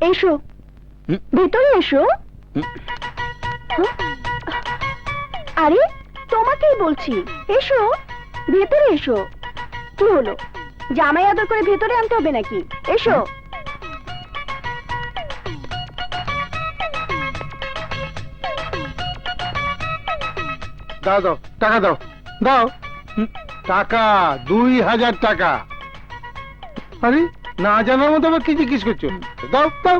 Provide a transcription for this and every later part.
এসো। ভেতরে এসো? আরে তোমাকেই বলছি। এসো। ভেতরে এসো। কি হলো? জামাই আদর করে ভেতরে আনতে হবে নাকি? এসো। দাও দাও টাকা দাও। দাও। টাকা দুই হাজার টাকা। আরে না জানার মতো আবার কি জিজ্ঞেস করছ? দাও দাও।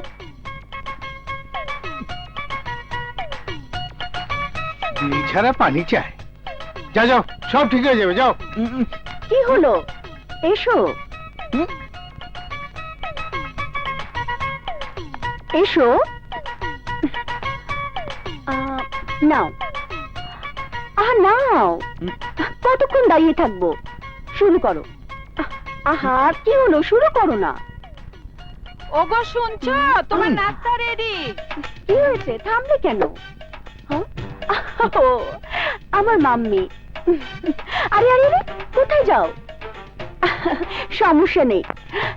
ছাড়া পানি চায়। যা যাও সব ঠিক হয়ে যাবে যাও। কি হলো? এসো। এসো। নাও। আহ নাও। কতক্ষণ দাঁড়িয়ে থাকব? শুরু করো। আহ, কি হলো? শুরু করো না। ওগো শুনছো? তোমার। নাস্তা রেডি কি হয়েছে? থামলে কেন? হ্যাঁ? ও, আমার মাম্মি। আরে আরে আরে কোথায় যাও? সমস্যা নেই।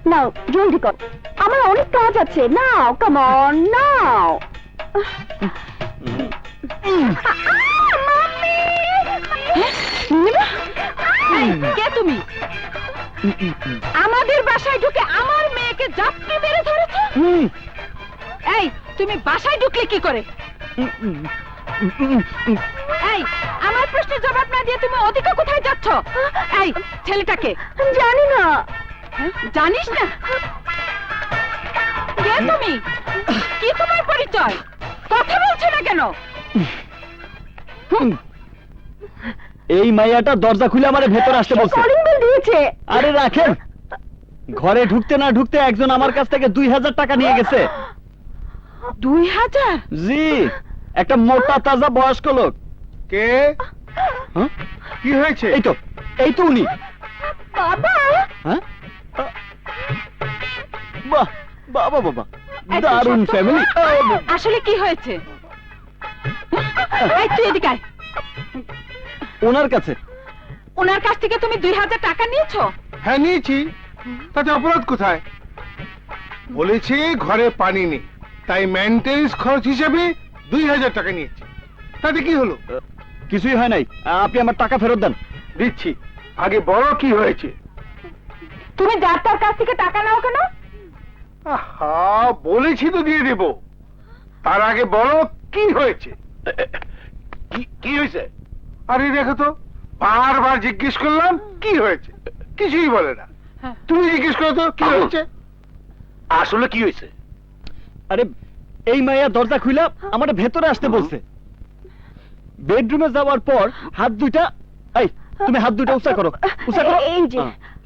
নাও জলদি কর। আমার অনেক কাজ আছে। নাও কামন নাও। কে তুমি? আমাদের বাসায় ঢুকে আমার মেয়েকে জাপটি মেরে ধরেছো? এই তুমি বাসায় ঢুকলে কি করে? এই আমার প্রশ্নের জবাব না দিয়ে তুমি ওদিকে কোথায় যাচ্ছ? এই ছেলেটাকে। জানি না? জানিস না? কে তুমি? কি তোমার পরিচয়? কথা বলছো না কেন? এই মাইয়াটা দরজা খুলে আমার ভেতর আসতে বলছে। দিয়েছে আরে রাখেন। ঘরে ঢুকতে না ঢুকতে একজন আমার কাছ থেকে দুই হাজার টাকা নিয়ে গেছে। দুই হাজার? জি একটা মোটা তাজা বয়স্ক লোক। কে? হ্যাঁ? কি হয়েছে? এই তো এই তো উনি। বাবা! হ্যাঁ? বাহ বাবা বাবা এই, দারুণ ফ্যামিলি আসলে কি হয়েছে? এই তুই এদিকে আয়। ওনার কাছে। ওনার কাছ থেকে তুমি দুই হাজার টাকা নিয়েছো? হ্যাঁ নিয়েছি। তাতে অপরাধ কোথায়? বলেছে ঘরে পানি নেই। তাই মেনটেন্স খরচ হিসেবে দুই হাজার টাকা নিয়েছি। তাতে কি হলো? কিছুই হয় নাই। আপনি আমার টাকা ফেরত দেন। দিচ্ছি। আগে বড় কি হয়েছে। তুমি যার তার কাছ থেকে টাকা নাও কেন? আহা বলেছি তো দিয়ে দেব। তার আগে বলো কি হয়েছে? কি- কি হয়েছে? আরে দেখো তো। বারবার জিজ্ঞেস করলাম কি হয়েছে? কিছুই বলে না। হ্যাঁ। তুমি জিজ্ঞেস করো তো কি হয়েছে? আসলে কি হয়েছে? আরে এই মাইয়া দরজা খুইলা আমার ভেতরে আসতে বলছে। বেডরুমে যাওয়ার পর হাত দুইটা এই তুমি হাত দুইটা উঁচা করো উঁচা করো। এই যে।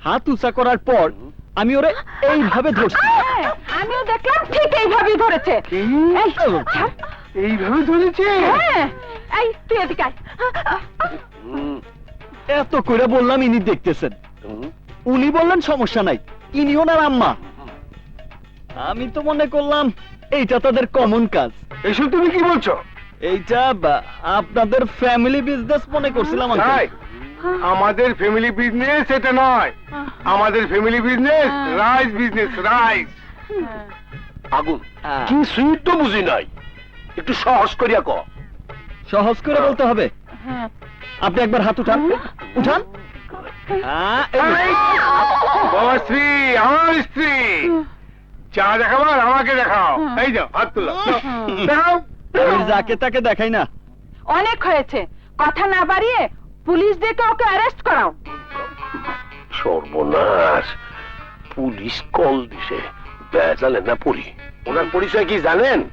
হাত উঁচা করার পর আমি ওরে এইভাবে ধরছি। হ্যাঁ, আমিও দেখলাম ঠিক এইভাবেই ধরেছে। এইভাবে ধরেছে? হ্যাঁ, এই তুই এদিকে আয়। এত করে বললাম ইনি দেখতেছেন। উনি বললেন সমস্যা নাই ইনি ওনার আম্মা। আমি তো মনে করলাম এইটা তাদের কমন কাজ। এসব তুমি কি বলছো? এইটা আপনাদের ফ্যামিলি বিজনেস মনে করছিলাম আমাদের ফ্যামিলি বিজনেস এটা নয়। আমাদের family business rice business rice আগুন। হ্যাঁ। কি সুইট তো বুঝি নাই। একটু সহজ করিয়া ক সহজ করে বলতে হবে। হ্যাঁ। আপনি একবার হাত উঠান। উঠান। হ্যাঁ। বাবা স্ত্রী আমার স্ত্রী। দেখাবার আমাকে দেখাও। এই যাও হাত তুলো। দেখাও। আমি যাকে তাকে দেখাই না। অনেক হয়েছে। কথা না বাড়িয়ে পুলিশ ডেকে ওকে অ্যারেস্ট করাও। সর্বনাশ। পুলিশ কল দিছে। বেজালে না পড়ি ওনার পরিচয় কি জানেন?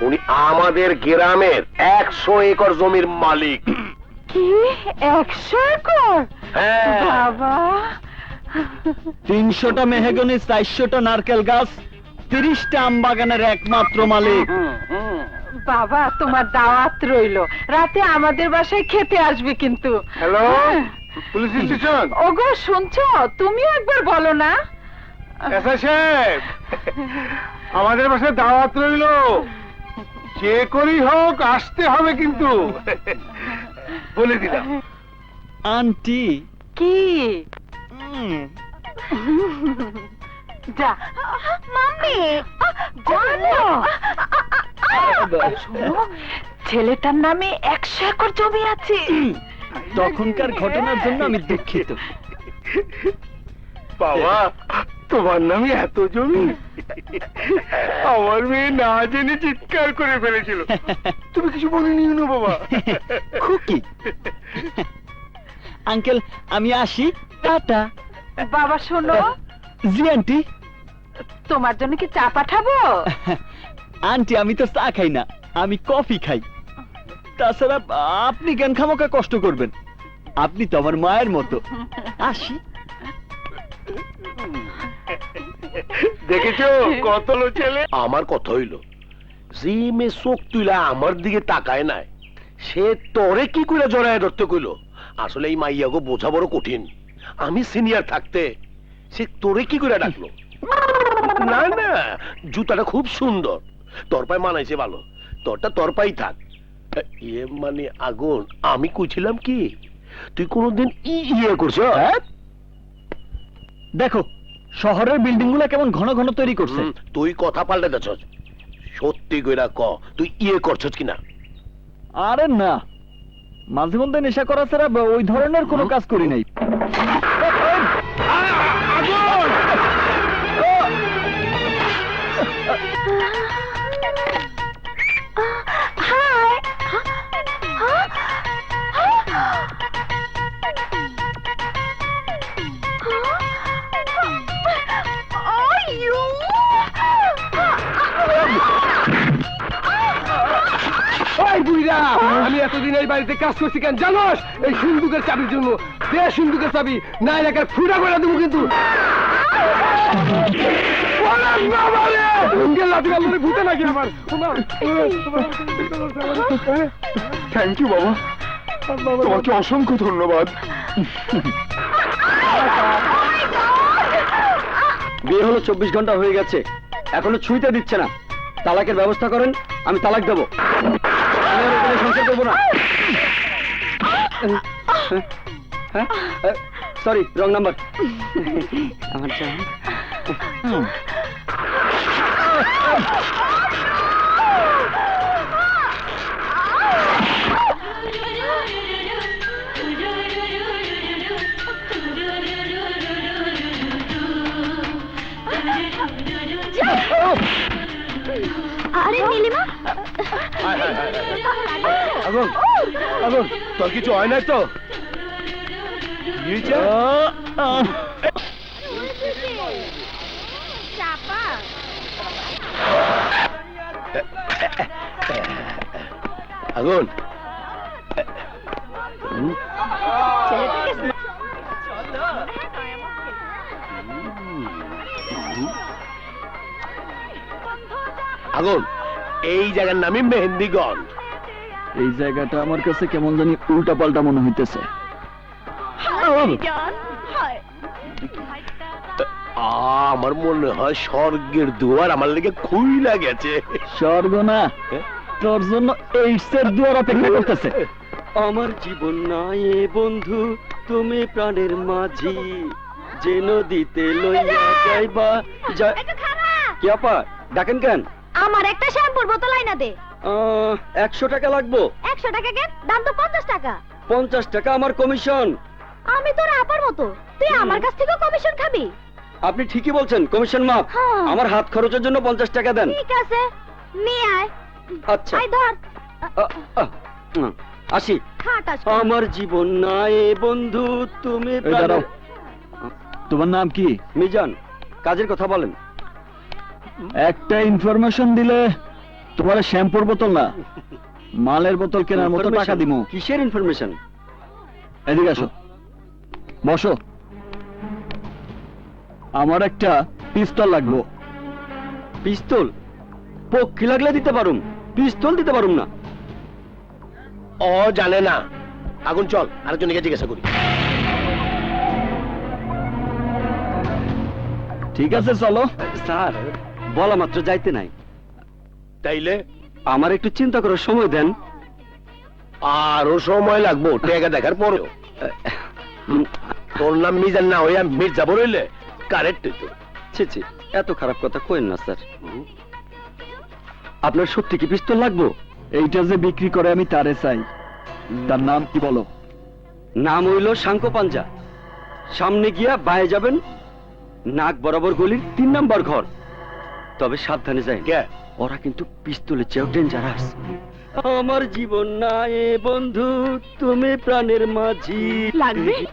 উনি আমাদের গ্রামের একশো একর জমির মালিক। কি? একশো একর? হ্যাঁ। বাবা। তিনশোটা মেহেগনি চারশোটা নারকেল গাছ তিরিশটা আম বাগানের একমাত্র মালিক। বাবা তোমার দাওয়াত রইল। রাতে আমাদের বাসায় খেতে আসবে কিন্তু। হ্যালো হ্যাঁ। Police station? ওগো শুনছো? তুমিও একবার বলো না। আমাদের বাসায় দাওয়াত রইল। যে করেই হোক আসতে হবে কিন্তু। বলে দিলাম। আন্টি। কি? যা। মাম্মি! জানো ছেলেটার নামে একশো একর জমি আছে। তখনকার ঘটনার জন্য আমি দুঃখিত। বাবা তোমার নামে এত জমি? আমার মেয়ে না জেনে চিৎকার করে ফেলেছিল। তুমি কিছু বলিনি না বাবা। খুকি আঙ্কেল আমি আসি। টাটা। বাবা শোনো। জি আন্টি। তোমার জন্য কি চা পাঠাবো? আন্টি আমি তো চা খাই না। আমি কফি খাই। তাছাড়া আপনি কেন খামোকা কষ্ট করবেন? আপনি তো আমার মায়ের মতো। আসি। দেখেছ? কত লো ছেলে? আমার কথা হইল যে মেয়ে চোখ তুইলা আমার দিকে তাকায় নাই সে তোরে কি কইরা জড়ায় ধরতে কইল? আসলে এই মাইয়াগো বোঝা বড় কঠিন। আমি সিনিয়র থাকতে সে তোরে কি কইরা ডাকলো? না না জুতাটা খুব সুন্দর তোর পায়ে মানাইছে ভালো তোরটা তোর পাই থাক। ইয়ে মানে আগুন আমি কইছিলাম কি তুই কোনোদিন ই ইয়ে করছ? হ্যাঁ? দেখো শহরের বিল্ডিংগুলা কেমন ঘন ঘন তৈরি করছে? তুই কথা পাল্টে দেছস সত্যি কইরা ক তুই ইয়ে করছস কিনা? আরে না। মাঝে মধ্যে নেশা করা ছাড়া ওই ধরনের কোনো কাজ করি নাই। এই বাড়িতে কাজ করছি কেন? জানোস? এই সিন্ধুকের চাবির জন্য। দে সিন্ধুকের চাবি। না এলাকার ফুটা করে দেবো কিন্তু। থ্যাংক ইউ বাবা। তোমাকে অসংখ্য ধন্যবাদ। বিয়ে হলো চব্বিশ ঘণ্টা হয়ে গেছে। এখনও ছুঁইতে দিচ্ছে না। তালাকের ব্যবস্থা করেন আমি তালাক দেবো। আমি আর এখানে সংসার করব না। সরি রং নাম্বার আমার জান। আগুন আগুন তোর কিছু হয় নাই তো? আগুন। আগুন। এই জায়গার নামই মেহেন্দিগঞ্জ। এই জায়গাটা আমার কাছে কেমন জানি উল্টা পাল্টা মনে হইতেছে। আমার মনে হয় স্বর্গের দুয়ার আমার লেগে খুইলা গেছে। স্বর্গ না তোর জন্য এইডসের দুয়ার অপেক্ষা করতেছে। আমার জীবন নয় এ বন্ধু তুমি প্রাণের মাঝি। যে নদীতে লইয়া যাইবা যা- কি আপা ডাকেন কেন? আমার একটা শ্যাম্পুর বোতল আইনা দে। একশো টাকা লাগবো। একশো টাকা কেন? দাম তো পঞ্চাশ টাকা। পঞ্চাশ টাকা আমার কমিশন। আমি তোর আপার মতো। তুই আমার কাছ থেকেও কমিশন খাবি। আপনি ঠিকই বলছেন কমিশন মাপ হ্যাঁ। আমার হাত খরচের জন্য পঞ্চাশ টাকা দেন। ঠিক আছে। নিয়ে আয়। আচ্ছা। আয় ধর। আসি। আমার জীবন নয় এ বন্ধু তুমি দাঁড়াও। তোমার নাম কি? মিজান কাজের কথা বলেন। একটা ইনফরমেশন দিলে তোমার শ্যাম্পুর বোতল না? মালের বোতল কেনার মতো টাকা? দিমু। কিসের ইনফরমেশন এদিকে আসো। বসো। আমার একটা পিস্তল লাগবো। পিস্তল? পক্ষী লাগলে দিতে পারুম। পিস্তল দিতে পারুম না। ও জানে না। আগুন চল আরেকজনকে জিজ্ঞাসা করি। ঠিক আছে চলো। স্যার বলা মাত্র যাইতে নাই। তাইলে আমার একটু চিন্তা করার সময় দেন। আরও সময় লাগবো টেকা দেখার পরেও। তোর নাম মিজান না হইয়া মির্জা বলইলে কারেক্ট তো ছি ছি এত খারাপ কথা কইন না স্যার। আপনার সত্যি কি পিস্তল লাগবো? এইটা যে বিক্রি করে আমি তারে চাই। তার নাম কি বলো? নাম হইল শাঙ্কো পাঞ্জা। সামনে গিয়া বায়ে যাবেন নাক বরাবর গলির তিন নাম্বার ঘর। তবে সাবধানে যাই কে? ওরা কিন্তু পিস্তলের চেয়েও ডেঞ্জারাস আমার জীবন না এ বন্ধু তুমি প্রাণের মাঝি। লাগবে?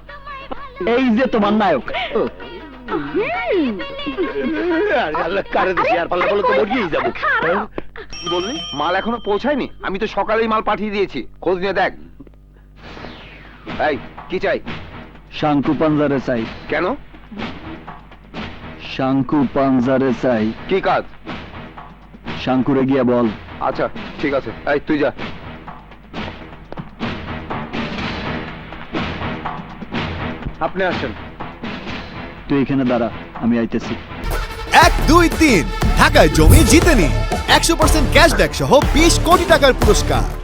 এই যে তোমার নায়ক। হ্যাঁ? বললি? মাল এখনও পৌঁছায়নি? আমি তো সকালেই মাল পাঠিয়ে দিয়েছি। খোঁজ নিয়ে দেখ। এই কি চাই? শাঙ্কু পাঞ্জারে চাই। কেন? শাঙ্কু পাঞ্জারে চাই। কি কাজ? শাঙ্কুরে গিয়া বল। আচ্ছা ঠিক আছে। এই তুই যা। আপনি আসেন। তুই এখানে দাঁড়া আমি আইতেছি। এক দুই তিন। ঢাকায় জমি জিতে নি। একশো পার্সেন্ট ক্যাশব্যাক সহ বিশ কোটি টাকার পুরস্কার।